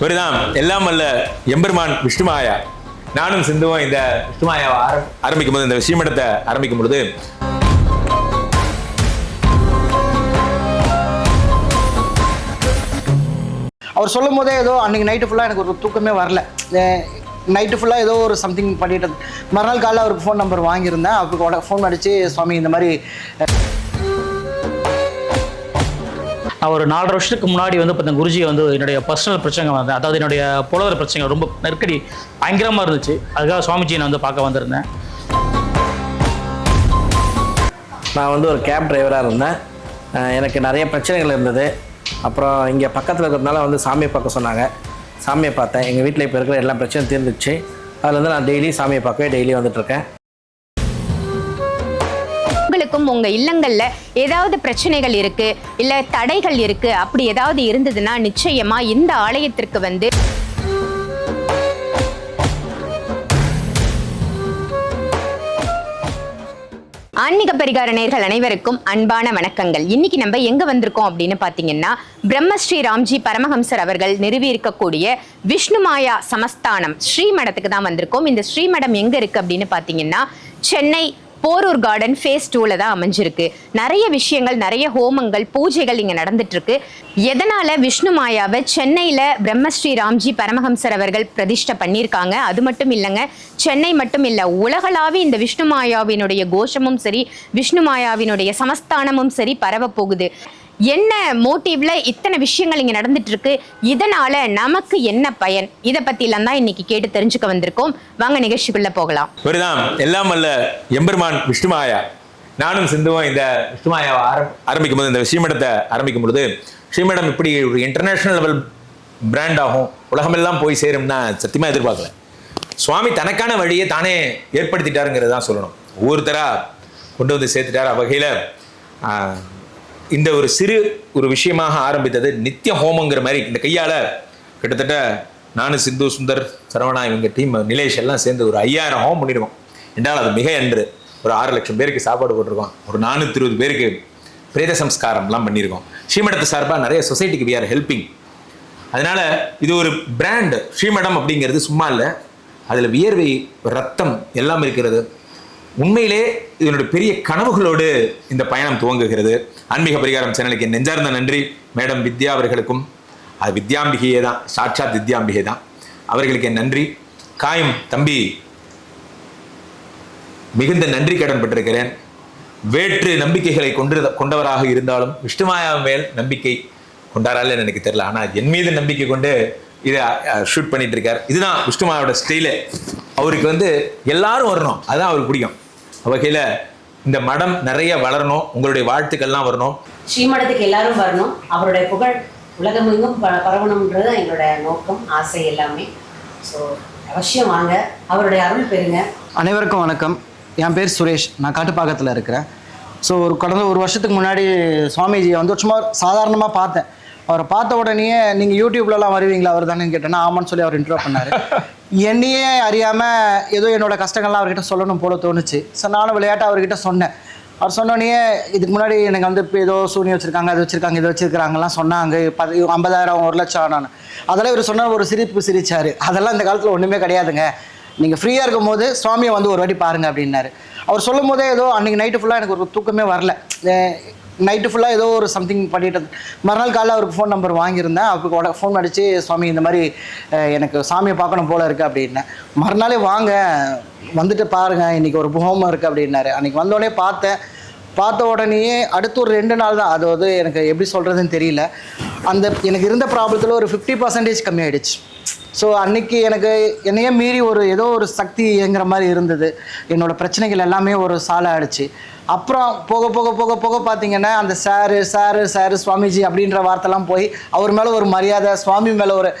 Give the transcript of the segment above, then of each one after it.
இவர்தான் எல்லாம் வல்ல எம்பெருமான் விஷ்ணுமாயா. நானும் சிந்துவும் இந்த விஷ்ணுமாயாவை ஆரம்பிக்கும் போது இந்த விஷயமடத்தை ஆரம்பிக்கும் பொழுது அவர் சொல்லும் போதே ஏதோ அன்னைக்கு நைட்டு ஃபுல்லாக எனக்கு ஒரு தூக்கமே வரல. நைட்டு ஃபுல்லாக ஏதோ ஒரு சம்திங் பண்ணிட்டு மறுநாள் காலையில் அவருக்கு ஃபோன் நம்பர் வாங்கியிருந்தேன். அவருக்கு ஃபோன் அடித்து சுவாமி இந்த மாதிரி நான் ஒரு நாலரை வருஷத்துக்கு முன்னாடி வந்து பார்த்தா குருஜி வந்து என்னுடைய பர்சனல் பிரச்சனை வந்தேன் அதாவது என்னுடைய புலவர் பிரச்சனை ரொம்ப நெருக்கடி பயங்கரமாக இருந்துச்சு. அதுக்காக சுவாமிஜியை நான் வந்து பார்க்க வந்திருந்தேன். நான் வந்து ஒரு கேப் டிரைவராக இருந்தேன். எனக்கு நிறைய பிரச்சனைகள் இருந்தது. அப்புறம் இங்கே பக்கத்தில் இருக்கிறதுனால வந்து சாமியை பார்க்க சொன்னாங்க. சாமியை பார்த்தேன். எங்கள் வீட்டில் இப்போ இருக்கிற எல்லா பிரச்சனையும் தீர்ந்துச்சு. அதில் வந்து நான் டெய்லி சாமியை பார்க்கவே டெய்லி வந்துட்டுருக்கேன் இருக்கும். உங்க இல்லங்கள்ல ஏதாவது பிரச்சனைகள் இருக்கு இல்ல தடைகள் இருக்கு அப்படி ஏதாவது இருந்ததுன்னா நிச்சயமா இந்த ஆலயத்திற்கு வந்து ஆன்மீக பரிகார நேர்கள் அனைவருக்கும் அன்பான வணக்கங்கள். இன்னைக்கு நம்ம எங்க வந்திருக்கோம் அப்படின்னு பாத்தீங்கன்னா பிரம்மஸ்ரீ ராம்ஜி பரமஹம்சர் அவர்கள் நிறுவி இருக்கக்கூடிய விஷ்ணுமாயா சமஸ்தானம் ஸ்ரீமடத்துக்கு தான் வந்திருக்கோம். இந்த ஸ்ரீமடம் எங்க இருக்கு அப்படின்னு பாத்தீங்கன்னா சென்னை போரூர் கார்டன் ஃபேஸ் டூல தான் அமைஞ்சிருக்கு. நிறைய விஷயங்கள் நிறைய ஹோமங்கள் பூஜைகள் இங்க நடந்துட்டு இருக்கு எதனால விஷ்ணு மாயாவை சென்னையில பிரம்மஸ்ரீ ராம்ஜி பரமஹம்சர் அவர்கள் பிரதிஷ்டை பண்ணியிருக்காங்க? அது மட்டும் இல்லைங்க சென்னை மட்டும் இல்ல உலகளாவி இந்த விஷ்ணு மாயாவினுடைய கோஷமும் சரி விஷ்ணு மாயாவினுடைய சமஸ்தானமும் சரி பரவ போகுது என்ன மோட்டிவ்ல இத்தனை விஷயங்கள் இங்க நடந்துட்டு இருக்கு இதனால நமக்கு என்ன பயன்? இதை பத்திலாம் தான் இன்னைக்கு கேட்டு தெரிஞ்சுக்க வந்திருக்கோம். வாங்க நிகழ்ச்சிக்குள்ள போகலாம். இவர்தான் எல்லாம் அல்ல எம்பெருமான் விஷ்ணுமாயா நானும் சிந்துவும் இந்த விஷ்ணுமாயாவை ஆரம் ஆரம்பிக்கும் போது இந்த ஸ்ரீமடத்தை ஆரம்பிக்கும் பொழுது ஸ்ரீமடம் இப்படி ஒரு இன்டர்நேஷனல் லெவல் பிராண்ட் ஆகும். உலகமெல்லாம் போய் சேரும்னா சத்தியமா எதிர்பார்க்கல. சுவாமி தனக்கான வழியை தானே ஏற்படுத்திட்டாருங்கிறது தான் சொல்லணும். ஒவ்வொருத்தராக கொண்டு வந்து சேர்த்துட்டார். வகையில் இந்த ஒரு சிறு ஒரு விஷயமாக ஆரம்பித்தது நித்திய ஹோமங்கிற மாதிரி. இந்த கையால் கிட்டத்தட்ட நானும் சிந்து சுந்தர் சரவணா இவங்க டீம் நிலேஷ் எல்லாம் சேர்ந்து ஒரு ஐயாயிரம் ஹோம் பண்ணியிருக்கோம் என்றால் அது மிக அன்று. ஒரு ஆறு லட்சம் பேருக்கு சாப்பாடு போட்டிருக்கோம். ஒரு நானூற்றி இருபது பேருக்கு பிரேத சம்ஸ்காரம்லாம் பண்ணியிருக்கோம். ஸ்ரீமடத்து சார்பாக நிறைய சொசைட்டிக்கு வி ஆர் ஹெல்பிங் அதனால் இது ஒரு பிராண்ட் ஸ்ரீமடம் அப்படிங்கிறது சும்மா இல்லை. அதில் வியர்வை ரத்தம் எல்லாம் இருக்கிறது. உண்மையிலே இதனுடைய பெரிய கனவுகளோடு இந்த பயணம் துவங்குகிறது. ஆன்மீக பரிகாரம் சேனலுக்கு நெஞ்சார்ந்த நன்றி. மேடம் வித்யா அவர்களுக்கும் அது வித்யாம்பிகையே தான் சாட்சாத் வித்யாம்பிகை தான். அவர்களுக்கு என் நன்றி. காயம் தம்பி மிகுந்த நன்றி கடன் பெற்றிருக்கிறேன். வேற்று நம்பிக்கைகளை கொண்டு கொண்டவராக இருந்தாலும் விஷ்ணுமாயா மேல் நம்பிக்கை கொண்டாரால எனக்கு தெரியல. ஆனா என் மீது நம்பிக்கை கொண்டு இதை ஷூட் பண்ணிட்டு இருக்கார். இதுதான் விஷ்ணுமாயோட ஸ்டைலு அவருக்கு வந்து எல்லாரும் வரணும். அதுதான் அவருக்கு பிடிக்கும். வகையில இந்த மடம் நிறைய வளரணும். உங்களுடைய வாழ்த்துக்கள்லாம் வரணும். ஸ்ரீமடத்துக்கு எல்லாரும் வரணும். அவருடைய புகழ் உலகமெங்கும் ப பரவணுன்றது தான் எங்களோட நோக்கம் ஆசை எல்லாமே. ஸோ அவசியம் வாங்க. அவருடைய அருள் பெறுங்க. அனைவருக்கும் வணக்கம். என் பேர் சுரேஷ். நான் காட்டுப்பாக்கத்தில் இருக்கிறேன். ஸோ ஒரு கடந்த ஒரு வருஷத்துக்கு முன்னாடி சுவாமிஜியை வந்து சும்மா சாதாரணமாக பார்த்தேன். அவரை பார்த்த உடனேயே நீங்கள் யூடியூப்லலாம் வருவீங்களா? அவர் தானே கேட்டேன்னா ஆமான்னு சொல்லி அவர் இன்ட்ரோ பண்ணார். என்னையே அறியாமல் ஏதோ என்னோட கஷ்டங்கள்லாம் அவர்கிட்ட சொல்லணும் போல தோணுச்சு. ஸோ நானும் விளையாட்டு அவர்கிட்ட சொன்னேன். அவர் சொன்னோடனே இதுக்கு முன்னாடி எனக்கு வந்து இப்போ ஏதோ சூனி வச்சுருக்காங்க அது வச்சுருக்காங்க இது வச்சுருக்காங்கலாம் சொன்னாங்க. பதி ஐம்பதாயிரம் ஒரு லட்சம் ஆனான்னு. அதெல்லாம் இவர் சொன்ன ஒரு சிரிப்பு சிரித்தார் அதெல்லாம் இந்த காலத்தில் ஒன்றுமே கிடையாதுங்க. நீங்கள் ஃப்ரீயாக இருக்கும் போது சுவாமியை வந்து ஒரு வாட்டி பாருங்க அப்படின்னாரு. அவர் சொல்லும் போதே ஏதோ அன்றைக்கி நைட்டு ஃபுல்லாக எனக்கு ஒரு தூக்கமே வரல. நைட்டு ஃபுல்லாக ஏதோ ஒரு சம்திங் பண்ணிட்டு மறுநாள் காலையில் அவருக்கு ஃபோன் நம்பர் வாங்கியிருந்தேன். அவருக்கு ஃபோன் அடித்து சுவாமி இந்த மாதிரி எனக்கு சாமியை பார்க்கணும் போல் இருக்குது அப்படின்னேன். மறுநாளே வாங்க வந்துட்டு பாருங்கள் இன்றைக்கி ஒரு புகமாக இருக்குது அப்படின்னாரு. அன்றைக்கி வந்தோடனே பார்த்தேன். பார்த்த உடனேயே அடுத்து ஒரு ரெண்டு நாள் தான் அது வந்து எனக்கு எப்படி சொல்கிறதுன்னு தெரியல. அந்த எனக்கு இருந்த ப்ராப்ளத்தில் ஒரு ஃபிஃப்டி பர்சன்டேஜ் கம்மியாயிடுச்சு. ஸோ அன்னைக்கு எனக்கு என்னையே மீறி ஒரு ஏதோ ஒரு சக்தி இயங்குற மாதிரி இருந்தது. என்னோட பிரச்சனைகள் எல்லாமே ஒரு சாலை ஆயிடுச்சு. அப்புறம் போக போக போக போக பார்த்தீங்கன்னா அந்த சாரு சாரு சாரு சுவாமிஜி அப்படின்ற வார்த்தைலாம் போய் அவர் மேலே ஒரு மரியாதை சுவாமி மேலே ஒரு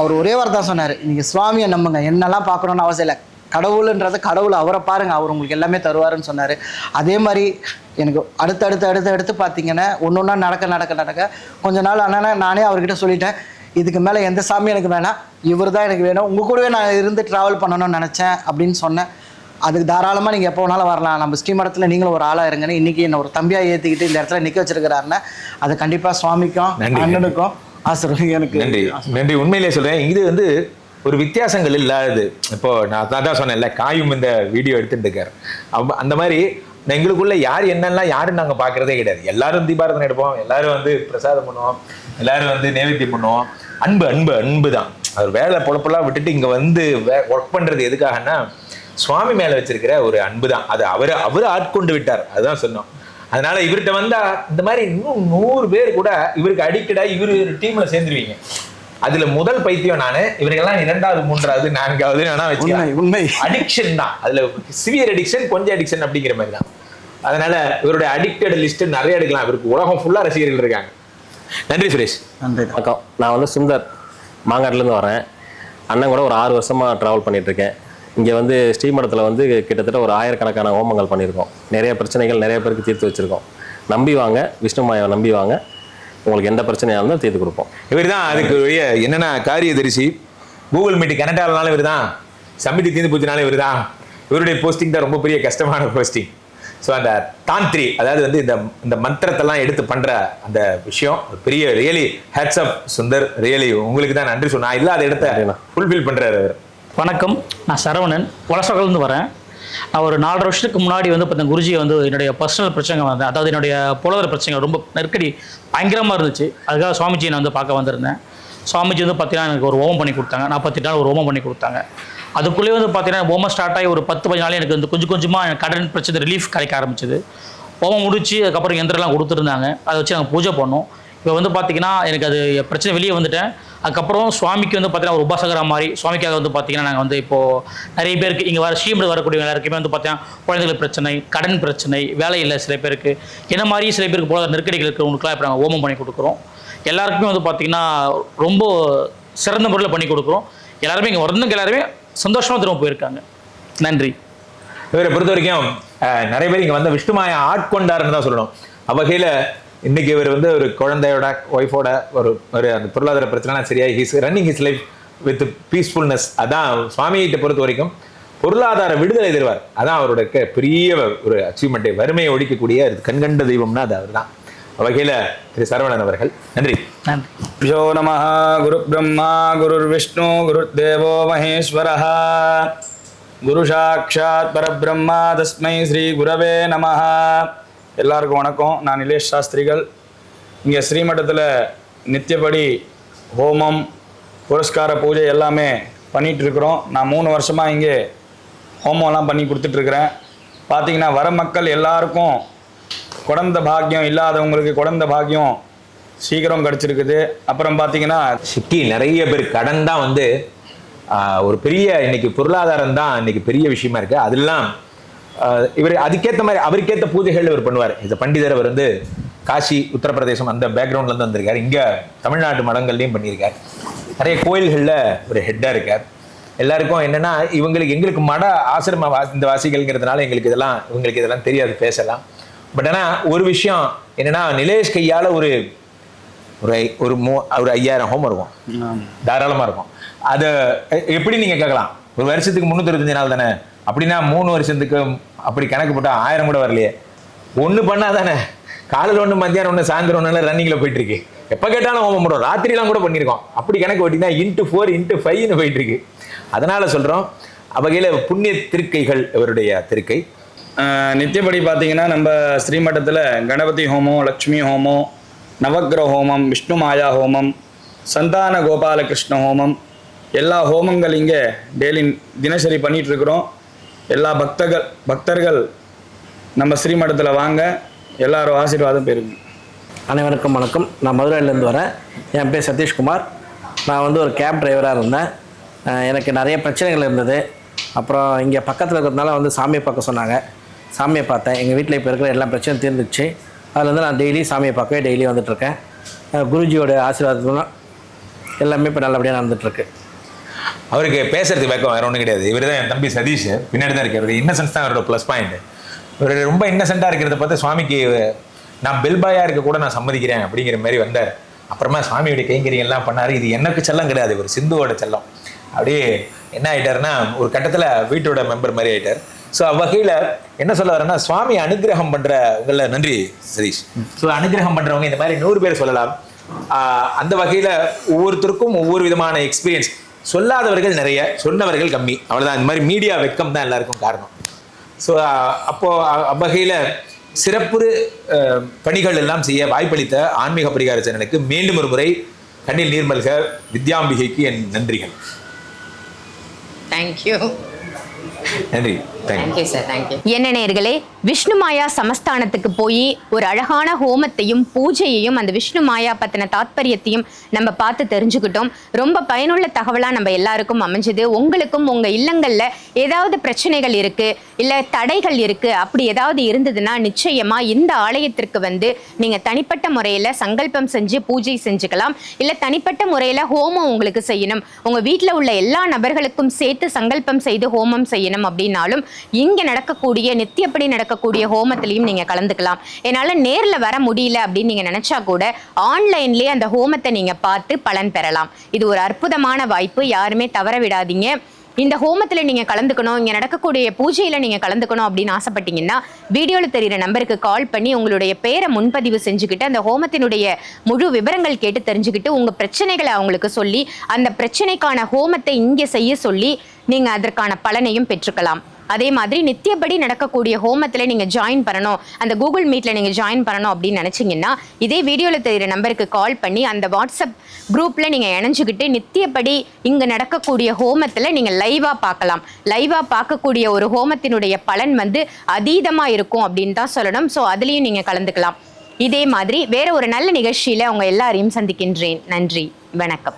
அவர் ஒரே வார்த்தை சொன்னார். நீங்கள் சுவாமியை நம்புங்க. என்னெல்லாம் பார்க்கணுன்னு அவசியம் இல்லை. கடவுளுன்றது கடவுள். அவரை பாருங்கள் அவர் உங்களுக்கு எல்லாமே தருவாருன்னு சொன்னார். அதே மாதிரி எனக்கு அடுத்து அடுத்து அடுத்து அடுத்து பார்த்தீங்கன்னா ஒன்று ஒன்றா நடக்க நடக்க நடக்க கொஞ்ச நாள் ஆனால் நானே அவர்கிட்ட சொல்லிட்டேன். இதுக்கு மேலே எந்த சாமி எனக்கு வேணாம். இவர் தான் எனக்கு வேணும். உங்கள் கூடவே நான் இருந்து ட்ராவல் பண்ணணும்னு நினச்சேன் அப்படின்னு சொன்னேன். அதுக்கு தாராளமாக நீங்கள் எப்போ வேணாலும் வரலாம். நம்ம ஸ்ரீமடத்தில் நீங்களும் ஒரு ஆளாக இருங்கன்னு இன்றைக்கி என்ன ஒரு தம்பியாக ஏற்றிக்கிட்டு இந்த இடத்துல நிற்க வச்சிருக்கிறாருன்னா அது கண்டிப்பாக சுவாமிக்கும். அண்ணனுக்கும் ஆசிர்வாதம். எனக்கு நன்றி. நன்றி. உண்மையிலேயே சொல்றேன். இது வந்து ஒரு வித்தியாசங்கள் இல்லாதது. இப்போ நான் தான் சொன்னேன்ல காயும் இந்த வீடியோ எடுத்துட்டு இருக்காரு. அந்த மாதிரி எங்களுக்குள்ள யார் என்னெல்லாம் யாரும் நாங்கள் பார்க்கறதே கிடையாது. எல்லாரும் தீபாரதனை எடுப்போம் எல்லாரும் வந்து பிரசாதம் பண்ணுவோம் எல்லாரும் வந்து நைவேத்தியம் பண்ணுவோம். அன்பு அன்பு அன்பு தான் அவர் வேலை பொழப்பெல்லாம் விட்டுட்டு இங்கே வந்து ஒர்க் பண்ணுறது எதுக்காகன்னா சுவாமி மேலே வச்சிருக்கிற ஒரு அன்பு தான் அது அவர் அவர் ஆட்கொண்டு விட்டார். அதுதான் சொன்னோம். அதனால இவர்கிட்ட வந்தா இந்த மாதிரி இன்னும் நூறு பேர் கூட இவருக்கு அடிக்கடா இவரு டீம்ல சேர்ந்துருவீங்க. அதுல முதல் பைத்தியம் நானு. இவருக்கெல்லாம் இரண்டாவது மூன்றாவது நான்காவது வேணா வச்சுக்கலாம் உண்மை அடிக்ஷன் தான். அதுல சிவியர் அடிக்ஷன் கொஞ்சம் அடிக்ஷன் அப்படிங்கிற மாதிரி தான். அதனால இவருடைய அடிக்டட் லிஸ்ட் நிறைய எடுக்கலாம். இவருக்கு உலகம் ஃபுல்லா ரசிகர்கள் இருக்காங்க. நன்றி சுரேஷ். நன்றி. வணக்கம். நான் வந்து சுந்தர் மாங்காட்டிலேருந்து வரேன். அண்ணன் கூட ஒரு ஆறு வருஷமாக ட்ராவல் பண்ணிகிட்ருக்கேன் இங்கே வந்து ஸ்ரீமடத்தில் வந்து கிட்டத்தட்ட ஒரு ஆயிரக்கணக்கான ஹோமங்கள் பண்ணியிருக்கோம். நிறைய பிரச்சனைகள் நிறைய பேருக்கு தீர்த்து வச்சுருக்கோம். நம்பி வாங்க விஷ்ணுமாயாவை நம்பி வாங்க. உங்களுக்கு எந்த பிரச்சனையாக இருந்தாலும் தீர்த்து கொடுப்போம். இவர் தான் அதுக்கு என்னென்ன காரியதரிசி கூகுள் மீட் கனெக்ட் ஆகலனாலும் இவர் தான் சமிதி தீர்ந்து போச்சுனாலும் இவர் தான் இவருடைய போஸ்டிங் தான் ரொம்ப பெரிய கஷ்டமான போஸ்டிங் ஸோ அந்த தாந்திரி அதாவது வந்து இந்த இந்த மந்திரத்தெல்லாம் எடுத்து பண்ற அந்த விஷயம் ஒரு பெரிய really hats off Sundar really உங்களுக்கு தான் நன்றி சொன்னா இல்லாத இடத்த. ஃபுல்ஃபில் பண்றாரு அவர். வணக்கம் நான் சரவணன். வலசகலேருந்து வரேன். நான் ஒரு நாலரை வருஷத்துக்கு முன்னாடி வந்து பார்த்தீங்கன்னா குருஜி வந்து என்னுடைய பர்சனல் பிரச்சனை வந்தேன் அதாவது என்னுடைய பொருளாதார பிரச்சனை ரொம்ப நெருக்கடி பயங்கரமாக இருந்துச்சு. அதுக்காக சுவாமிஜியை நான் வந்து பார்க்க வந்திருந்தேன். சுவாமிஜி வந்து பார்த்தீங்கன்னா எனக்கு ஒரு ஓமம் பண்ணி கொடுத்தாங்க. நாற்பத்தி நாள் ஒரு ஓமம் பண்ணி கொடுத்தாங்க. அதுக்குள்ளேயே வந்து பார்த்தீங்கன்னா ஓமம் ஸ்டார்ட் ஆகி ஒரு பத்து பதினஞ்சு நாள் எனக்கு வந்து கொஞ்சம் கொஞ்சமாக எனக்கு கடன் பிரச்சனை ரிலீஃப் கிடைக்க ஆரம்பிச்சது. ஓமம் முடிச்சு அதுக்கப்புறம் எந்திரம்லாம் கொடுத்துருந்தாங்க. அதை வச்சு நாங்கள் பூஜை பண்ணோம். இப்போ வந்து பார்த்திங்கன்னா எனக்கு அது பிரச்சனை வெளியே வந்துட்டேன். அதுக்கப்புறம் சுவாமிக்கு வந்து பார்த்தீங்கன்னா ஒரு உபாசகரா மாதிரி சுவாமிக்காக வந்து பார்த்தீங்கன்னா நாங்கள் வந்து இப்போது நிறைய பேருக்கு இங்கே வர ஸ்ரீமடு வரக்கூடிய எல்லாருக்குமே வந்து பார்த்தீங்கன்னா குழந்தைகள் பிரச்சனை கடன் பிரச்சனை வேலை இல்லை சில பேருக்கு. என்ன மாதிரி சில பேருக்கு போல நெருக்கடிகள் இருக்கிறவங்களுக்குலாம் இப்போ நாங்கள் ஓமம் பண்ணி கொடுக்குறோம். எல்லாருக்குமே வந்து பார்த்தீங்கன்னா ரொம்ப சிறந்த முறையில் பண்ணி கொடுக்குறோம். எல்லாருமே இங்கே வரணுங்க எல்லாருமே சந்தோஷமாக திரும்ப போயிருக்காங்க. நன்றி. இவரை பொறுத்த வரைக்கும் நிறைய பேர் இங்கே வந்த விஷ்ணுமாயா ஆட்கொண்டாருன்னு தான் சொல்லணும். அவ்வகையில் இன்னைக்கு இவர் வந்து ஒரு குழந்தையோட ஒய்ஃபோட ஒரு ஒரு அந்த பொருளாதார பிரச்சனை சரியாக his running his life with peacefulness அதான் சுவாமிகிட்ட பொறுத்த வரைக்கும் பொருளாதார விடுதலை எதிர்வார். அதான் அவரோட பெரிய ஒரு அச்சீவ்மெண்ட்டை வறுமையை ஒழிக்கக்கூடிய கண்கண்ட தெய்வம்னா அது அவர் தான் வகையில் திரு சரவணன் அவர்கள். நன்றி. யோ நம குரு பிரம்மா குரு விஷ்ணு குரு தேவோ மகேஸ்வரா குரு சாட்சாத் பரபிரம்மா தஸ்மை ஸ்ரீ குரவே நமஹா. எல்லாருக்கும் வணக்கம். நான் நிலேஷ் சாஸ்திரிகள். இங்கே ஸ்ரீமட்டத்தில் நித்தியப்படி ஹோமம் புரஸ்கார பூஜை எல்லாமே பண்ணிகிட்ருக்குறோம் நான் மூணு வருஷமாக இங்கே ஹோமம்லாம் பண்ணி கொடுத்துட்ருக்குறேன் பார்த்தீங்கன்னா வர மக்கள் எல்லாருக்கும் குழந்த பாக்கியம் இல்லாதவங்களுக்கு குழந்த பாக்கியம் சீக்கிரம் கிடச்சிருக்குது. அப்புறம் பார்த்தீங்கன்னா சிட்டி நிறைய பேர் கடன் தான் வந்து ஒரு பெரிய இன்னைக்கு பொருளாதாரம் தான் இன்னைக்கு பெரிய விஷயமா இருக்குது அதெல்லாம் இவர் அதுக்கேற்ற மாதிரி அவருக்கேற்ற பூஜைகள் இவர் பண்ணுவார். இந்த பண்டிதர் அவர் வந்து காசி உத்தரப்பிரதேசம் அந்த பேக்ரவுண்ட்ல இருந்து வந்திருக்காரு. இங்க தமிழ்நாட்டு மடங்கள்லையும் பண்ணியிருக்கார். நிறைய கோயில்களில் ஒரு ஹெட்டாக இருக்கார். எல்லாருக்கும் என்னன்னா இவங்களுக்கு எங்களுக்கு மட ஆசிரம வா இந்த வாசிகள்ங்கிறதுனால எங்களுக்கு இதெல்லாம் இவங்களுக்கு இதெல்லாம் தெரியாது பேசலாம். பட் ஆனா ஒரு விஷயம் என்னன்னா நிலேஷ் கையால ஒரு ஒரு மூ ஒரு ஐயாயிரம் ஹோம் இருக்கும். தாராளமா இருக்கும். அது எப்படி நீங்க கேட்கலாம்? ஒரு வருஷத்துக்கு முந்நூற்றி நாள் தானே? அப்படின்னா மூணு வருஷத்துக்கு அப்படி கணக்கு போட்டால் ஆயிரம் கூட வரலையே. ஒன்று பண்ணால் தானே காலையில் ஒன்று மத்தியானம் ஒன்று சாயந்தரம் ஒன்று ரன்னிங்கில் போயிட்டுருக்கு. எப்போ கேட்டாலும் ஹோமம் பண்ணுவோம் ராத்திரிலாம் கூட பண்ணியிருக்கோம். அப்படி கணக்கு ஓட்டினா இன்ட்டு ஃபோர் இன்ட்டு ஃபைவ்னு போயிட்டுருக்கு. அதனால் சொல்கிறோம் அவகையில் புண்ணிய திருக்கைகள் இவருடைய திருக்கை. நித்தியப்படி பார்த்தீங்கன்னா நம்ம ஸ்ரீமட்டத்தில் கணபதி ஹோமம் லக்ஷ்மி ஹோமம் நவக்கிரக ஹோமம் விஷ்ணு மாயா ஹோமம் சந்தான கோபாலகிருஷ்ண ஹோமம் எல்லா ஹோமங்கள் இங்கே டெய்லி தினசரி பண்ணிகிட்ருக்குறோம் எல்லா பக்தர்கள் பக்தர்கள் நம்ம ஸ்ரீமடத்தில் வாங்க எல்லாரும் ஆசீர்வாதம் பெறுங்க. அனைவருக்கும் வணக்கம். நான் மதுரையிலேருந்து வரேன். என் பேர் சதீஷ்குமார். நான் வந்து ஒரு கேப் டிரைவராக இருந்தேன். எனக்கு நிறைய பிரச்சனைகள் இருந்தது. அப்புறம் இங்கே பக்கத்தில் இருக்கிறதுனால வந்து சாமியை பார்க்க சொன்னாங்க. சாமியை பார்த்தேன். எங்கள் வீட்டில் இப்போ இருக்கிற எல்லா பிரச்சனையும் தீர்ந்துச்சு. அதுலேருந்து நான் டெய்லி சாமியை பார்க்கவே டெய்லி வந்துட்டுருக்கேன். குருஜியோட ஆசீர்வாதத்துலாம் எல்லாமே இப்போ நல்லபடியாக நடந்துகிட்ருக்கு அவருக்கு பேசுறதுக்கு வேக்கம் வேற ஒன்றும் கிடையாது. இவர் தான் என் தம்பி சதீஷ். பின்னாடி தான் இருக்காரு. இன்னசென்ஸ் தான் அவரோட ப்ளஸ் பாயிண்ட் இவர் ரொம்ப இன்னசென்ட்டாக இருக்கிறத பார்த்து சுவாமிக்கு நான் பெல்பாயாக இருக்க கூட நான் சம்மதிக்கிறேன் அப்படிங்கிற மாதிரி வந்தார். அப்புறமா சுவாமியோட கைங்கரியெல்லாம் பண்ணார். இது எனக்கு செல்லம் கிடையாது. இவர் சிந்துவோட செல்லம். அப்படியே என்ன ஆகிட்டாருன்னா ஒரு கட்டத்தில் வீட்டோட மெம்பர் மாதிரி ஆயிட்டார். ஸோ அவ்வகையில் என்ன சொல்ல வரேன்னா சுவாமி அனுகிரகம் பண்ணுறவங்கள நன்றி சதீஷ். ஸோ அனுகிரகம் பண்ணுறவங்க இந்த மாதிரி நூறு பேர் சொல்லலாம். அந்த வகையில் ஒவ்வொருத்தருக்கும் ஒவ்வொரு விதமான எக்ஸ்பீரியன்ஸ் சொல்லாதவர்கள் நிறைய சொன்னவர்கள் கம்மி. அவ்வளவுதான். இந்த மாதிரி மீடியா வெக்கம் தான் எல்லாருக்கும் காரணம். ஸோ அப்போது அவ்வகையில் சிறப்பு பணிகள் எல்லாம் செய்ய வாய்ப்பளித்த ஆன்மீக பரிகார சேனலுக்கு மீண்டும் ஒரு முறை கண்ணில் நீர்மல்க வித்யாம்பிகைக்கு என் நன்றிகள். தேங்க்யூ நன்றி. தேங்க்யூ சார் தேங்க்யூ என்ன நேர்களே விஷ்ணுமாயா சமஸ்தானத்துக்கு போய் ஒரு அழகான ஹோமத்தையும் பூஜையையும் அந்த விஷ்ணு மாயா பத்தின தாத்பரியத்தையும் நம்ம பார்த்து தெரிஞ்சுக்கிட்டோம். ரொம்ப பயனுள்ள தகவலா நம்ம எல்லாருக்கும் அமைஞ்சது. உங்களுக்கும் உங்க இல்லங்கள்ல ஏதாவது பிரச்சனைகள் இருக்கு இல்ல தடைகள் இருக்கு அப்படி ஏதாவது இருந்ததுன்னா நிச்சயமா இந்த ஆலயத்திற்கு வந்து நீங்க தனிப்பட்ட முறையில சங்கல்பம் செஞ்சு பூஜை செஞ்சுக்கலாம். இல்ல தனிப்பட்ட முறையில ஹோமம் உங்களுக்கு செய்யணும். உங்க வீட்ல உள்ள எல்லா நபர்களுக்கும் சேர்த்து சங்கல்பம் செய்து ஹோமம் செய்யணும் அப்படின்னாலும் இங்கே நடக்கக்கூடிய நித்தியப்படி நடக்கக்கூடிய ஹோமத்திலையும் நீங்க கலந்துக்கலாம். என்னால் நேரில் வர முடியல அப்படின்னு நீங்க நினச்சா கூட ஆன்லைன்லேயே அந்த ஹோமத்தை நீங்கள் பார்த்து பலன் பெறலாம். இது ஒரு அற்புதமான வாய்ப்பு. யாருமே தவற விடாதீங்க. இந்த ஹோமத்தில் நீங்கள் கலந்துக்கணும் இங்கே நடக்கக்கூடிய பூஜையில் நீங்கள் கலந்துக்கணும் அப்படின்னு ஆசைப்பட்டீங்கன்னா வீடியோவில் தெரிகிற நம்பருக்கு கால் பண்ணி உங்களுடைய பேரை முன்பதிவு செஞ்சுக்கிட்டு அந்த ஹோமத்தினுடைய முழு விவரங்கள் கேட்டு தெரிஞ்சுக்கிட்டு உங்கள் பிரச்சனைகளை அவங்களுக்கு சொல்லி அந்த பிரச்சனைக்கான ஹோமத்தை இங்கே செய்ய சொல்லி நீங்கள் அதற்கான பலனையும் பெற்றுக்கலாம். அதே மாதிரி நித்தியப்படி நடக்கக்கூடிய ஹோமத்தில் நீங்கள் ஜாயின் பண்ணணும். அந்த கூகுள் மீட்டில் நீங்கள் ஜாயின் பண்ணணும் அப்படின்னு நினச்சிங்கன்னா இதே வீடியோவில் தெரிகிற நம்பருக்கு கால் பண்ணி அந்த வாட்ஸ்அப் குரூப்பில் நீங்கள் இணைஞ்சுக்கிட்டு நித்தியப்படி இங்கே நடக்கக்கூடிய ஹோமத்தில் நீங்கள் லைவாக பார்க்கலாம். லைவாக பார்க்கக்கூடிய ஒரு ஹோமத்தினுடைய பலன் வந்து அதீதமாக இருக்கும் அப்படின்னு தான் சொல்லணும். ஸோ அதுலேயும் நீங்கள் கலந்துக்கலாம். இதே மாதிரி வேற ஒரு நல்ல நிகழ்ச்சியில் உங்கள் எல்லாரையும் சந்திக்கின்றேன். நன்றி. வணக்கம்.